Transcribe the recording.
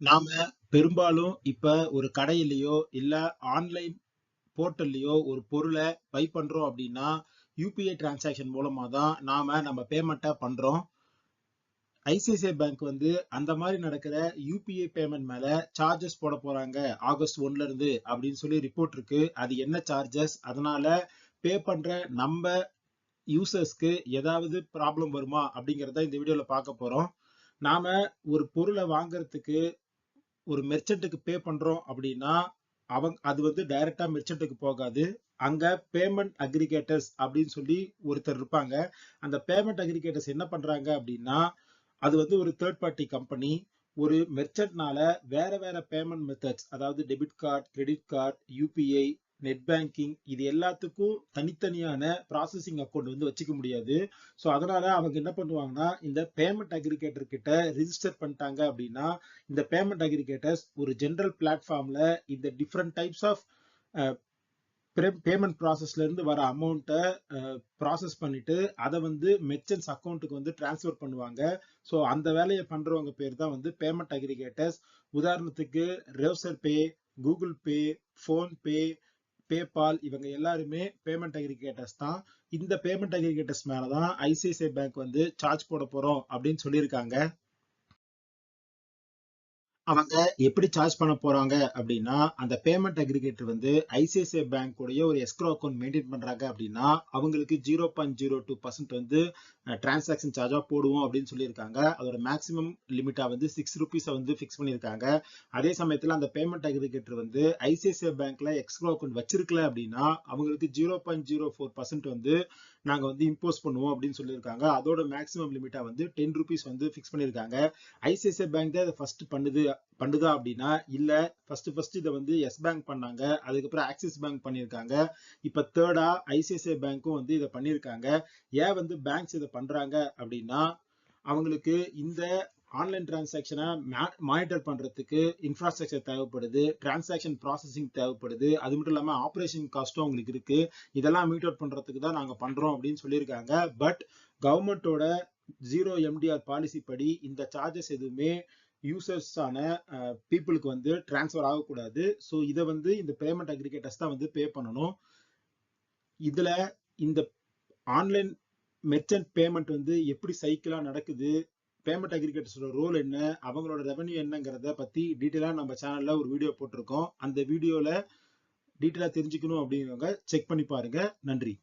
நாம பெரும்பாலும் இப்ப ஒரு கடையிலயோ இல்ல ஆன்லைன் போர்ட்டல்லையோ ஒரு பொருளை பை பண்றோம் அப்படின்னா யூபிஐ டிரான்சாக்ஷன் மூலமா தான் நாம நம்ம பேமெண்ட்டை பண்றோம். ஐசிஐசிஐ பேங்க் வந்து அந்த மாதிரி நடக்கிற யூபிஐ பேமெண்ட் மேல சார்ஜஸ் போட போறாங்க. ஆகஸ்ட் ஒன்ல இருந்து அப்படின்னு சொல்லி ரிப்போர்ட் இருக்கு. அது என்ன சார்ஜஸ் அதனால பே பண்ற நம்ம யூசர்ஸ்க்கு ஏதாவது ப்ராப்ளம் வருமா அப்படிங்கிறத இந்த வீடியோல பார்க்க போறோம். நாம ஒரு பொருளை வாங்குறதுக்கு ஒரு மெர்ச்சன்ட்டுக்கு பே பண்றோம் அப்படின்னா அவங்க அது வந்து டைரக்டா மெர்ச்சன்ட்டுக்கு போகாது. அங்க பேமெண்ட் அக்ரிகேட்டர்ஸ் அப்படின்னு சொல்லி ஒருத்தர் இருப்பாங்க. அந்த பேமெண்ட் அக்ரிகேட்டர்ஸ் என்ன பண்றாங்க அப்படின்னா அது வந்து ஒரு தேர்ட் பார்ட்டி கம்பெனி ஒரு மெர்ச்சன்ட்னால வேற வேற பேமெண்ட் மெத்தட்ஸ் அதாவது debit card credit card UPI net banking இது எல்லாத்துக்கும் தனித்தனியான ப்ராசஸிங் அக்கௌண்ட் வந்து வச்சுக்க முடியாது. ஸோ அதனால அவங்க என்ன பண்ணுவாங்கன்னா இந்த பேமெண்ட் அக்ரிகேட்டர் கிட்ட ரிஜிஸ்டர் பண்ணிட்டாங்க அப்படின்னா இந்த பேமெண்ட் அக்ரிகேட்டர்ஸ் ஒரு ஜென்ரல் பிளாட்ஃபார்ம்ல இந்த டிஃப்ரெண்ட் டைப்ஸ் ஆஃப் பேமெண்ட் ப்ராசஸ்ல இருந்து வர அமௌண்ட்டை ப்ராசஸ் பண்ணிட்டு அதை வந்து மெர்ச்சன்ஸ் அக்கௌண்ட்டுக்கு வந்து டிரான்ஸ்ஃபர் பண்ணுவாங்க. ஸோ அந்த வேலையை பண்றவங்க பேர் தான் வந்து பேமெண்ட் அக்ரிகேட்டர்ஸ் உதாரணத்துக்கு Razorpay Google Pay PhonePe PayPal இவங்க எல்லாருமே பேமெண்ட் அக்ரிகேட்டர்ஸ் தான். இந்த பேமெண்ட் அக்ரிகேட்டர்ஸ் மேலதான் ஐசிஐசிஐ பேங்க் வந்து சார்ஜ் போட போறோம் அப்படின்னு சொல்லியிருக்காங்க. அவங்க எப்படி சார்ஜ் பண்ண போறாங்க அப்படின்னா அந்த பேமெண்ட் அக்ரிகேட்டர் வந்து ஐசிஐசிஐ பேங்க் உடைய ஒரு எஸ்க்ரோ அக்கௌண்ட் மெயின்டைன் பண்றாங்க அப்படின்னா அவங்களுக்கு zero point zero two percent வந்து டிரான்சாக்ஷன் சார்ஜா போடுவோம் அப்படின்னு சொல்லியிருக்காங்க. அதோட மேக்ஸிமம் லிமிட்டா வந்து சிக்ஸ் ருபீஸை வந்து ஃபிக்ஸ் பண்ணியிருக்காங்க. அதே சமயத்துல அந்த பேமெண்ட் அக்ரிகேட்டர் வந்து ஐசிஐசிஐ பேங்க்ல எக்ஸ்க்ரோ அக்கௌண்ட் வச்சிருக்கல அப்படின்னா அவங்களுக்கு zero point zero four percent வந்து நாங்க வந்து இம்போஸ் பண்ணுவோம் அப்படின்னு சொல்லியிருக்காங்க. அதோட மேக்ஸிமம் லிமிட்டா வந்து டென் ருபீஸ் வந்து ஃபிக்ஸ் பண்ணியிருக்காங்க. ஐசிஐசிஐ பேங்க் தான் இதை ஃபர்ஸ்ட் பண்ணுது பண்ணுதா அப்படின்னா இல்ல ஃபர்ஸ்ட் ஃபர்ஸ்ட் இதை வந்து எஸ் பேங்க் பண்ணாங்க. அதுக்கப்புறம் ஆக்சிஸ் பேங்க் பண்ணியிருக்காங்க. இப்ப தேர்டா ஐசிஐசிஐ பேங்க்கும் வந்து இதை பண்ணியிருக்காங்க. ஏன் வந்து பேங்க்ஸ் இதை பண்றாங்க அப்படின்னா அவங்களுக்கு இந்த ஆன்லைன் டிரான்சாக்ஷனை மானிட்டர் பண்ணுறதுக்கு இன்ஃப்ராஸ்ட்ரக்சர் தேவைப்படுது டிரான்சாக்ஷன் ப்ராசஸிங் தேவைப்படுது. அது மட்டும் இல்லாமல் ஆப்ரேஷன் காஸ்ட்டும் அவங்களுக்கு இருக்குது இதெல்லாம் மீட் அவுட் பண்ணுறதுக்கு தான் நாங்கள் பண்ணுறோம் அப்படின்னு சொல்லியிருக்காங்க. பட் கவர்மெண்ட்டோட ஜீரோ எம்டிஆர் பாலிசி படி இந்த சார்ஜஸ் எதுவுமே யூசர்ஸான பீப்புளுக்கு வந்து டிரான்ஸ்ஃபர் ஆகக்கூடாது. ஸோ இதை வந்து இந்த பேமெண்ட் அக்ரிகேட்டர்ஸ் தான் வந்து பே பண்ணணும். இதில் இந்த ஆன்லைன் மெர்ச்சன்ட் பேமெண்ட் வந்து எப்படி சைக்கிளாக நடக்குது பேமெண்ட் அக்ரிகேட்டர்ஸோட ரோல் என்ன அவங்களோட ரெவன்யூ என்னங்கிறத பத்தி டீட்டெயிலாக நம்ம சேனல்ல ஒரு வீடியோ போட்டிருக்கோம். அந்த வீடியோல டீட்டெயிலாக தெரிஞ்சுக்கணும் அப்படிங்கிறவங்க செக் பண்ணி பாருங்க. நன்றி.